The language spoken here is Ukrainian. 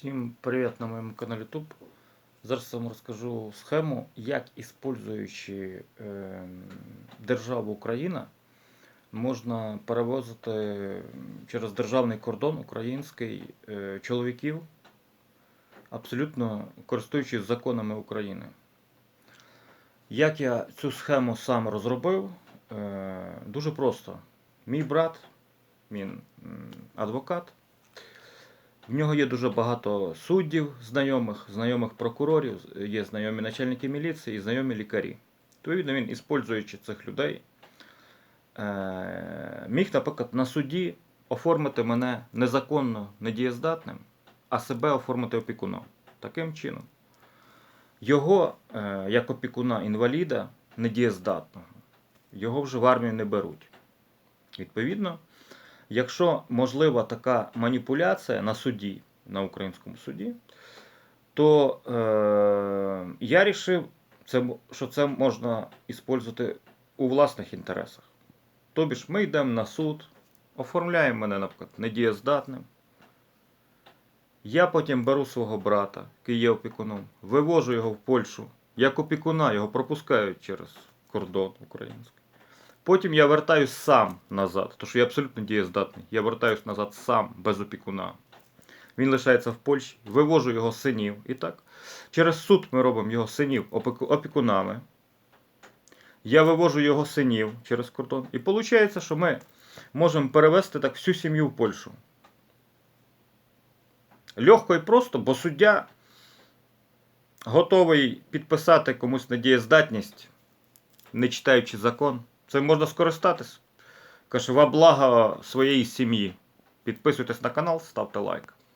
Всім привіт на моєму каналі YouTube. Зараз я вам розкажу схему, як іспользуючи е, державу Україна, можна перевозити через державний кордон український е, чоловіків, абсолютно користуючись законами України. Як я цю схему сам розробив? Е, дуже просто. Мій брат, він адвокат. В нього є дуже багато суддів, знайомих, знайомих прокурорів, є знайомі начальники міліції і знайомі лікарі. Відповідно, він, іспользуючи цих людей, е, міг, наприклад, на суді оформити мене незаконно недієздатним, а себе оформити опікуном. Таким чином. Його, е, як опікуна інваліда, недієздатного, його вже в армію не беруть. Відповідно, Якщо можлива така маніпуляція на суді, на українському суді, то е, я вирішив, це, що це можна використовувати у власних інтересах. Тобі ж ми йдемо на суд, оформляємо мене, наприклад, недієздатним. Я потім беру свого брата, який є опікуном, вивожу його в Польщу. Як опікуна, його пропускають через кордон український. Потім я вертаюсь сам назад, тому що я абсолютно дієздатний. Я вертаюсь назад сам, без опікуна. Він лишається в Польщі, вивожу його синів. І так. Через суд ми робимо його синів опікунами. Я вивожу його синів через кордон. І виходить, що ми можемо перевести так всю сім'ю в Польщу. Легко і просто, бо суддя готовий підписати комусь недієздатність, не читаючи закон. Цим можна скористатись. Каже, во благо своєї сім'ї. Підписуйтесь на канал, ставте лайк.